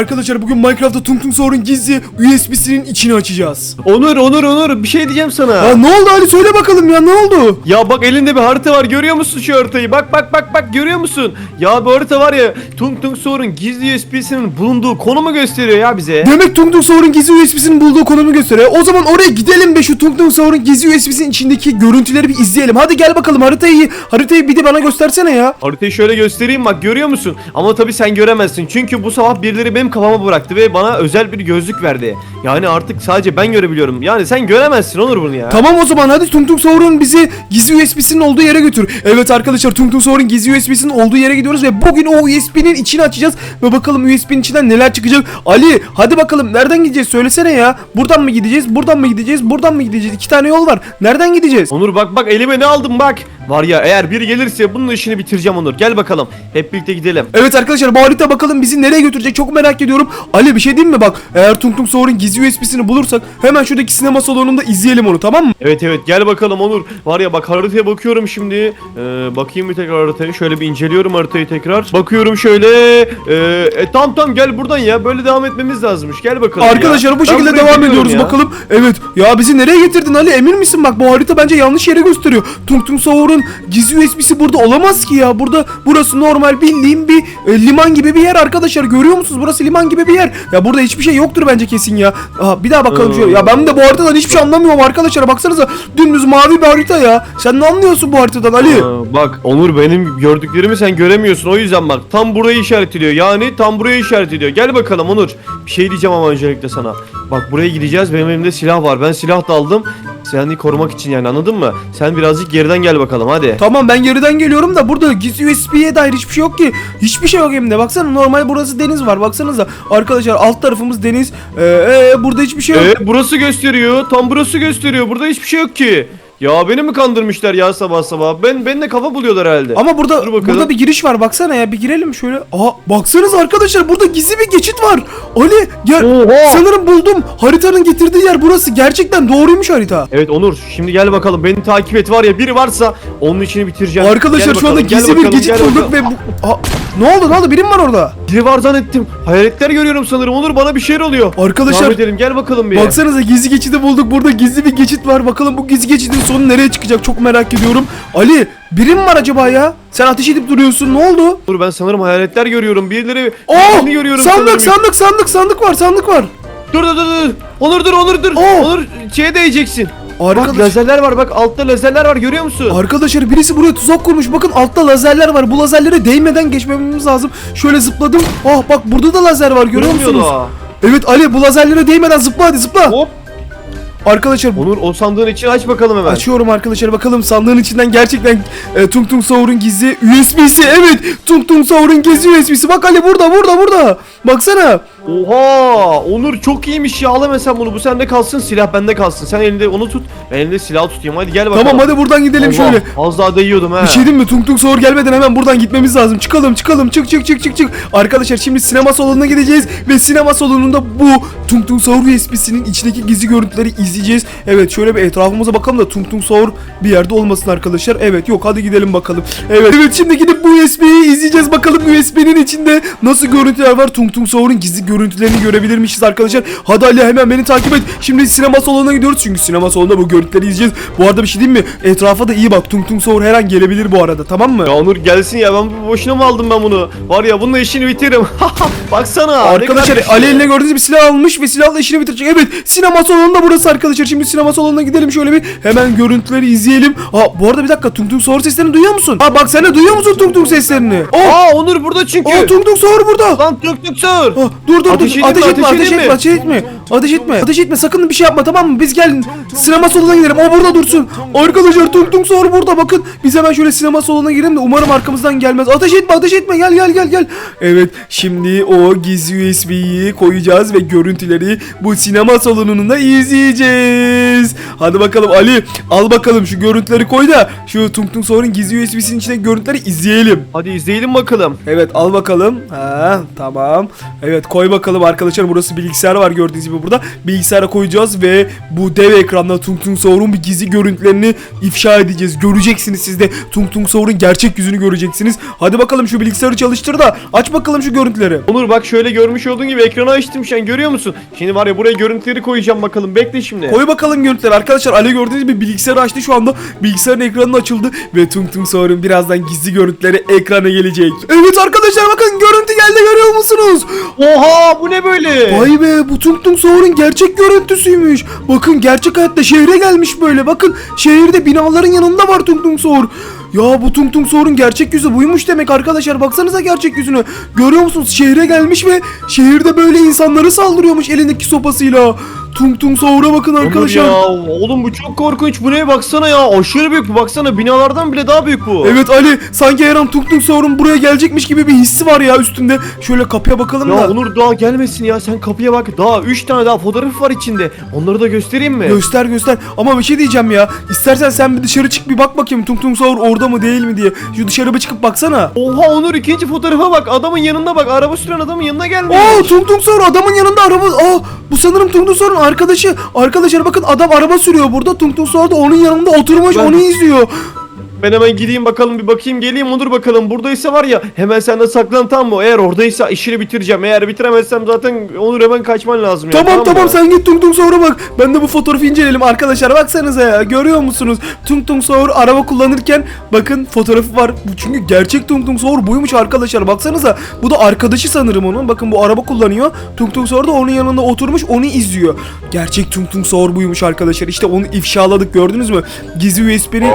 Arkadaşlar bugün Minecraft'ta Tung Tung Saur'un gizli USB'sinin içini açacağız. Onur Onur Onur bir şey diyeceğim sana. Ya ne oldu Ali söyle bakalım ya ne oldu? Ya bak elinde bir harita var görüyor musun şu haritayı? Bak bak bak bak görüyor musun? Ya bu harita var ya Tung Tung Saur'un gizli USB'sinin bulunduğu konumu gösteriyor ya bize. Demek Tung Tung Saur'un gizli USB'sinin bulduğu konumu gösteriyor. O zaman oraya gidelim be şu Tung Tung Saur'un gizli USB'sinin içindeki görüntüleri bir izleyelim. Hadi gel bakalım haritayı haritayı bir de bana göstersene ya. Haritayı şöyle göstereyim bak görüyor musun? Ama tabii sen göremezsin. Çünkü bu sabah birileri benim kafama bıraktı ve bana özel bir gözlük verdi. Yani artık sadece ben görebiliyorum. Yani sen göremezsin Onur bunu ya. Tamam o zaman hadi Tung Tung Saur'un bizi gizli USB'sinin olduğu yere götür. Evet arkadaşlar Tung Tung Saur'un gizli USB'sinin olduğu yere gidiyoruz ve bugün o USB'nin içini açacağız ve bakalım USB'nin içinden neler çıkacak. Ali hadi bakalım nereden gideceğiz söylesene ya. Buradan mı gideceğiz? Buradan mı gideceğiz? Buradan mı gideceğiz? İki tane yol var. Nereden gideceğiz? Onur bak bak elime ne aldım bak. Var ya eğer biri gelirse bunun işini bitireceğim Onur. Gel bakalım. Hep birlikte gidelim. Evet arkadaşlar bu harita bakalım bizi nereye götürecek çok merak ediyorum. Ali bir şey diyeyim mi bak eğer Tung Tung Saur'un gizli USB'sini bulursak hemen şuradaki sinema salonunda izleyelim onu tamam mı? Evet evet gel bakalım Onur. Var ya bak haritaya bakıyorum şimdi. Ee, bakayım bir tekrar haritayı. Şöyle bir inceliyorum haritayı tekrar. Bakıyorum şöyle. Ee, e, tamam tamam gel buradan ya. Böyle devam etmemiz lazımmış. Gel bakalım ya. Arkadaşlar bu Ben şekilde devam ediyoruz ya. bakalım. Evet ya bizi nereye getirdin Ali emin misin bak bu harita bence yanlış yere gösteriyor. Tung Tung Saur'un gizli USB'si burada olamaz ki ya. Burada burası normal bildiğim bir e, liman gibi bir yer arkadaşlar. Görüyor musunuz? Burası liman gibi bir yer. Ya burada hiçbir şey yoktur bence kesin ya. Aha, bir daha bakalım şöyle. Ya ben de bu haritadan hiçbir şey anlamıyorum arkadaşlar. Baksanıza dümdüz mavi bir harita ya. Sen ne anlıyorsun bu haritadan Ali? Aa, bak Onur benim gördüklerimi sen göremiyorsun o yüzden bak tam burayı işaret ediyor yani tam burayı işaret ediyor gel bakalım Onur bir şey diyeceğim ama öncelikle sana bak buraya gideceğiz benim elimde silah var ben silah da aldım seni korumak için yani anladın mı sen birazcık geriden gel bakalım hadi Tamam ben geriden geliyorum da burada gizli USB'ye dair hiçbir şey yok ki. Hiçbir şey yok hem de. Baksana normal burası deniz var. Baksanıza arkadaşlar alt tarafımız deniz. Ee, ee, burada hiçbir şey yok. Ee, burası gösteriyor tam burası gösteriyor burada hiçbir şey yok ki ya beni mi kandırmışlar ya sabah sabah ben benimle kafa buluyorlar herhalde Ama burada burada bir giriş var. Baksana ya bir girelim şöyle. Aa baksanıza arkadaşlar burada gizli bir geçit var. Ali gel. Oha! Sanırım buldum. Haritanın getirdiği yer burası. Gerçekten doğruymuş harita. Evet Onur şimdi gel bakalım beni takip et var ya biri varsa onun işini bitireceğim Arkadaşlar Gel şu anda bakalım, gel gizli bir bakalım, geçit gel bulduk ve bu... Aa, ne oldu ne oldu? Birim var orada. Biri var zannettim. Hayaletler görüyorum sanırım. Onur bana bir şeyler oluyor. Arkadaşlar, Devam edelim gel bakalım bir. Baksanıza gizli geçidi bulduk. Burada gizli bir geçit var. Bakalım bu gizli geçidin sonu nereye çıkacak çok merak ediyorum. Ali birim var acaba ya? Sen ateş edip duruyorsun. Ne oldu? Onur ben sanırım hayaletler görüyorum. Birileri Oh! birini görüyorum Sandık sanırım. sandık sandık sandık var sandık var. Dur dur dur dur. Onur dur Onur dur. Oh! Onur şeye değeceksin. Bak Arkadaş, lazerler var bak altta lazerler var görüyor musun? arkadaşlar birisi buraya tuzak kurmuş. Bakın altta lazerler var. Bu lazerlere değmeden geçmemiz lazım. Şöyle zıpladım. Ah bak burada da lazer var görüyor Görünmüyor musunuz? da. Evet Ali bu lazerlere değmeden zıpla hadi zıpla. Hop. Arkadaşlar Onur o sandığın içini aç bakalım hemen. Açıyorum arkadaşlar bakalım sandığın içinden gerçekten e, Tung Tung Saur'un gizli USB'si evet Tung Tung Saur'un gizli USB'si bak Ali burada burada burada. Baksana Oha! Onur çok iyiymiş ya al hemen sen bunu. Bu sende kalsın silah bende kalsın. Sen elinde onu tut. Ben elinde silah tutayım. Hadi gel bakalım. tamam hadi buradan gidelim Allah, şöyle Az daha değiyordum ha. bir şey diyeyim mi Tung Tung Saur gelmeden hemen buradan gitmemiz lazım çıkalım çıkalım çık çık çık çık çık arkadaşlar şimdi sinema salonuna gideceğiz ve sinema salonunda bu Tung Tung Saur USB'sinin içindeki gizli görüntüleri izleyeceğiz evet şöyle bir etrafımıza bakalım da Tung Tung Saur bir yerde olmasın arkadaşlar evet yok hadi gidelim bakalım evet evet şimdi gidip bu USB'yi izleyeceğiz bakalım USB'nin içinde nasıl görüntüler var Tung Tung Saur'un gizli görüntülerini görebilirmişiz arkadaşlar hadi Ali hemen beni takip et şimdi sinema salonuna gidiyoruz çünkü sinema salonunda bu görüntüleri izleyeceğiz bu arada bir şey diyeyim mi etrafa da iyi bak Tung Tung Saur her an gelebilir bu arada tamam mı Ya Onur gelsin ya ben bu- boşuna mı aldım ben bunu? Var ya bununla işini bitiririm. Baksana. ne Arkadaşlar kadar güçlü. Ali eline gördüğünüz bir silah almış ve silahla işini bitirecek. Evet sinema salonunda burası arkadaşlar. Şimdi sinema salonuna gidelim şöyle bir hemen görüntüleri izleyelim. Aa bu arada bir dakika Tung Tung Saur seslerini duyuyor musun? Aa bak sen de duyuyor musun Tung Tung seslerini? Oh! Aa Onur burada çünkü. Aa Tung Tung Saur burada. Lan tuk tuk sür. Ah, dur dur Ateş dur. edeyim Ateş mi? etme, Ateş ateş edeyim etme, mi? ateş etme. Ateş etme. Ateş etme. Sakın bir şey yapma tamam mı? Biz gel sinema salonuna gidelim. O burada dursun. Arkadaşlar Tung Tung Saur burada bakın. Biz hemen şöyle sinema salonuna girelim de umarım arkamızdan gelmez. Ateş etme, ateş etme. Gel gel gel gel. Evet, şimdi o gizli USB'yi koyacağız ve görüntüleri bu sinema salonunda izleyeceğiz. Hadi bakalım Ali, al bakalım şu görüntüleri koy da şu Tung Tung Saur'un gizli USB'sinin içindeki görüntüleri izleyelim. Hadi izleyelim bakalım. Evet al bakalım. Ha tamam. Evet koy Bakalım arkadaşlar burası bilgisayar var gördüğünüz gibi burada. Bilgisayara koyacağız ve bu dev ekranda Tung Tung Saur'un bir gizli görüntülerini ifşa edeceğiz. Göreceksiniz siz de Tung Tung Saur'un gerçek yüzünü göreceksiniz. Hadi bakalım şu bilgisayarı çalıştır da aç bakalım şu görüntüleri. Onur bak şöyle görmüş olduğun gibi ekranı açtım şu an görüyor musun? Şimdi var ya buraya görüntüleri koyacağım bakalım bekle şimdi. Koy bakalım görüntüleri arkadaşlar. Ali gördüğünüz gibi bilgisayarı açtı şu anda. Bilgisayarın ekranı açıldı ve Tung Tung Saur'un birazdan gizli görüntüleri ekrana gelecek. Evet arkadaşlar bakın görüntü geldi görüyor musunuz? Oha bu ne böyle? Vay be bu Tung Tung Saur'un gerçek görüntüsüymüş. Bakın gerçek hayatta şehre gelmiş böyle. Bakın şehirde binaların yanında var Tung Tung Saur. Ya bu Tung Tung Saur'un gerçek yüzü buymuş demek arkadaşlar. Baksanıza gerçek yüzünü. Görüyor musunuz? Şehre gelmiş ve şehirde böyle insanları saldırıyormuş elindeki sopasıyla. Tung Tung Saur'a bakın arkadaşlar. ya oğlum bu çok korkunç bu ne baksana ya aşırı büyük bu baksana binalardan bile daha büyük bu. Evet Ali sanki her an Tung Tung Saur'un buraya gelecekmiş gibi bir hissi var ya üstünde. Şöyle kapıya bakalım Ya da. Onur daha gelmesin ya sen kapıya bak daha 3 tane daha fotoğraf var içinde onları da göstereyim mi? Göster göster ama bir şey diyeceğim ya İstersen sen bir dışarı çık bir bak bakayım Tung Tung Saur orada mı değil mi diye Şu dışarı bir çıkıp baksana Oha Onur ikinci fotoğrafa bak adamın yanında bak araba süren adamın yanına gelmiş. Aa Tung Tung Saur adamın yanında araba Aa bu sanırım Tung Tung Saur'un arkadaşı. Arkadaşlar bakın adam araba sürüyor burada. Tung Tung Saur da onun yanında oturmuş Ben- onu izliyor Ben hemen gideyim bakalım bir bakayım geleyim Onur bakalım buradaysa var ya hemen sen de saklan tam mı? Eğer oradaysa işini bitireceğim eğer bitiremezsem zaten Onur hemen kaçman lazım ya. Tamam tamam mı? sen git Tung Tung Saur'a bak. Ben de bu fotoğrafı inceleyelim arkadaşlar. Baksanıza ya. Görüyor musunuz? Tung Tung Saur araba kullanırken bakın fotoğrafı var. Bu çünkü gerçek Tung Tung Saur buymuş arkadaşlar. Baksanıza. Bu da arkadaşı sanırım onun. Bakın bu araba kullanıyor. Tung Tung Saur da onun yanında oturmuş onu izliyor. Gerçek Tung Tung Saur buymuş arkadaşlar. İşte onu ifşaladık gördünüz mü? Gizli USB'ni.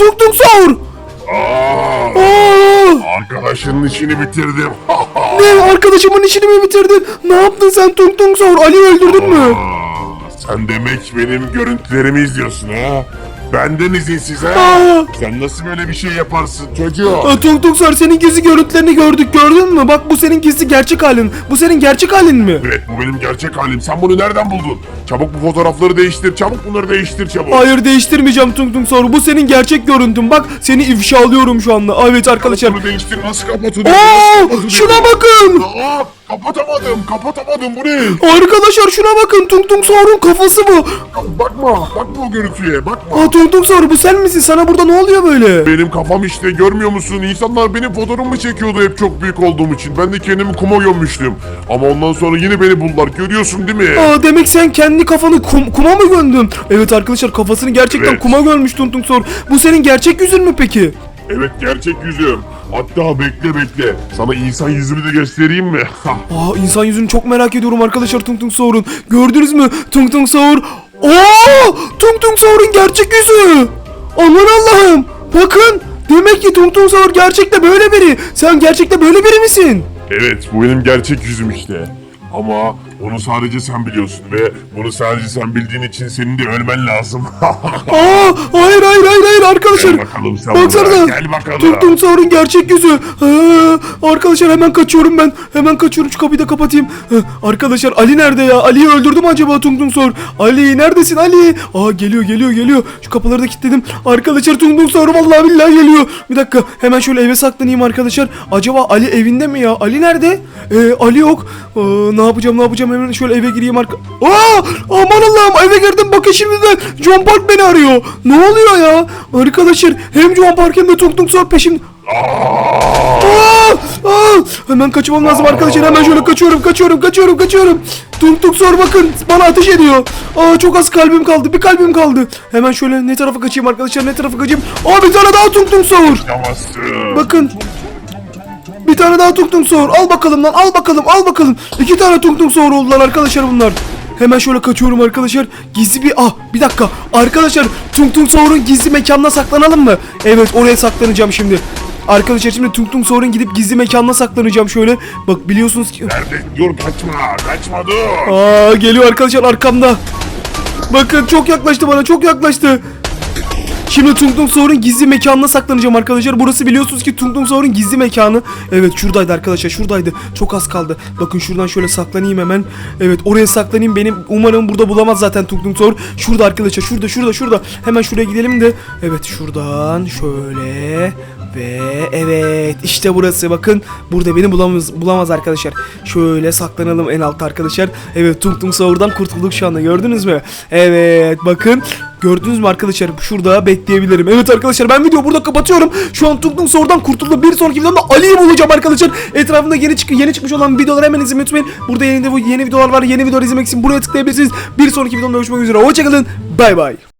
Aa! Tung Tung Saur! Aa! Arkadaşının işini bitirdim. Ne? Arkadaşımın işini mi bitirdin? Ne yaptın sen Tung Tung Saur? Ali'yi öldürdün mü? Sen demek benim görüntülerimi izliyorsun ha? Benden izinsiz ha? Aa! Sen nasıl böyle bir şey yaparsın çocuğum? Aa, Tung Tung Sar senin gizli görüntülerini gördük gördün mü? Bak bu senin gizli gerçek halin. Bu senin gerçek halin mi? Evet bu benim gerçek halim. Sen bunu nereden buldun? Çabuk bu fotoğrafları değiştir. Çabuk bunları değiştir çabuk. Hayır değiştirmeyeceğim Tung Tung Sar. Bu senin gerçek görüntün. Bak seni ifşalıyorum şu anda. Evet arkadaşlar. Bunu değiştir nasıl Nasıl kapatılıyor? şuna bakın. Aa, kapatamadım kapatamadım bu ne? Arkadaşlar şuna bakın. Tung Tung Sar'ın kafası bu. Bakma bakma o görüntüye bakma. Aa Tung Tung Sar bu sen misin? Sana burada ne oluyor böyle? Benim kafam işte görmüyor musun? İnsanlar benim fotoğrafımı çekiyordu hep çok büyük olduğum için. Ben de kendimi kuma gömmüştüm. Ama ondan sonra yine beni buldular. Görüyorsun değil mi? Aa demek sen kendi kafanı kum- kuma mı gömdün? Evet arkadaşlar kafasını gerçekten Evet. kuma gömmüş Tung Tung Sar. Bu senin gerçek yüzün mü peki? Evet gerçek yüzüm. Hatta bekle bekle. Sana insan yüzümü de göstereyim mi? Aa insan yüzünü çok merak ediyorum arkadaşlar Tung Tung Saur'un. Gördünüz mü? Tung Tung Saur. Oo! Tung Tung Saur'un gerçek yüzü. Aman Allah'ım. Bakın. Demek ki Tung Tung Saur gerçekte böyle biri. Sen gerçekte böyle biri misin? evet bu benim gerçek yüzüm işte. Ama onu sadece sen biliyorsun ve bunu sadece sen bildiğin için senin de ölmen lazım. Aa, hayır hayır hayır hayır arkadaşlar. Gel bakalım sen Baksanıza. buraya, gel bakalım. Tung Saur'un gerçek yüzü. Aa, arkadaşlar hemen kaçıyorum ben. Hemen kaçıyorum şu kapıyı da kapatayım. Ha, arkadaşlar Ali nerede ya? Ali'yi öldürdü mü acaba Tung Tung Saur? Ali neredesin Ali? Aa geliyor geliyor geliyor. Şu kapıları da kilitledim. Arkadaşlar Tung Tung Saur vallahi billahi geliyor. Bir dakika hemen şöyle eve saklanayım arkadaşlar. Acaba Ali evinde mi ya? Ali nerede? Ee, Ali yok. Aa, ne yapacağım ne yapacağım hemen şöyle eve gireyim arka. Aa aman Allah'ım eve girdim bakın şimdi de John Park beni arıyor. Ne oluyor ya? Arkadaşlar hem John Park hem de Tung Tung Saur peşimde. Aa! Aa! Hemen kaçmam lazım arkadaşlar. Hemen şöyle kaçıyorum, kaçıyorum, kaçıyorum, kaçıyorum. Tung tung sor bakın. Bana ateş ediyor. Aa çok az kalbim kaldı. Bir kalbim kaldı. Hemen şöyle ne tarafa kaçayım arkadaşlar? Ne tarafa kaçayım? Aa bir tane daha tung tung sor. Bakın. Bir tane daha tung tung sor. Al bakalım lan. Al bakalım. Al bakalım. İki tane tung tung sor oldular arkadaşlar bunlar. Hemen şöyle kaçıyorum arkadaşlar. Gizli bir ah bir dakika. Arkadaşlar Tung Tung Saur'un gizli mekanına saklanalım mı? Evet oraya saklanacağım şimdi. Arkadaşlar şimdi Tung Tung Saur'un gidip gizli mekanına saklanacağım şöyle. Bak biliyorsunuz ki Nerede? Dur kaçma. Kaçma dur. Aa geliyor arkadaşlar arkamda. Bakın çok yaklaştı bana çok yaklaştı. Şimdi Tung Tung Saur'un gizli mekanına saklanacağım arkadaşlar. Burası biliyorsunuz ki Tung Tung Saur'un gizli mekanı. Evet şuradaydı arkadaşlar şuradaydı. Çok az kaldı. Bakın şuradan şöyle saklanayım hemen. Evet oraya saklanayım. Benim umarım burada bulamaz zaten Tung Tung Saur. Şurada arkadaşlar şurada şurada şurada. Hemen şuraya gidelim de. Evet şuradan şöyle. Ve evet işte burası bakın burada beni bulamaz, bulamaz arkadaşlar. Şöyle saklanalım en altta arkadaşlar. Evet Tung Tung Sahur'dan kurtulduk şu anda gördünüz mü? Evet bakın gördünüz mü arkadaşlar şurada bekleyebilirim. Evet arkadaşlar ben videoyu burada kapatıyorum. Şu an Tung Tung Sahur'dan kurtuldum. Bir sonraki videomda Ali'yi bulacağım arkadaşlar. Etrafında yeni çık yeni çıkmış olan videoları hemen izlemeyi unutmayın. Burada yeni, yeni videolar var. Yeni videolar izlemek için buraya tıklayabilirsiniz. Bir sonraki videomda görüşmek üzere. Hoşçakalın. Bay bay.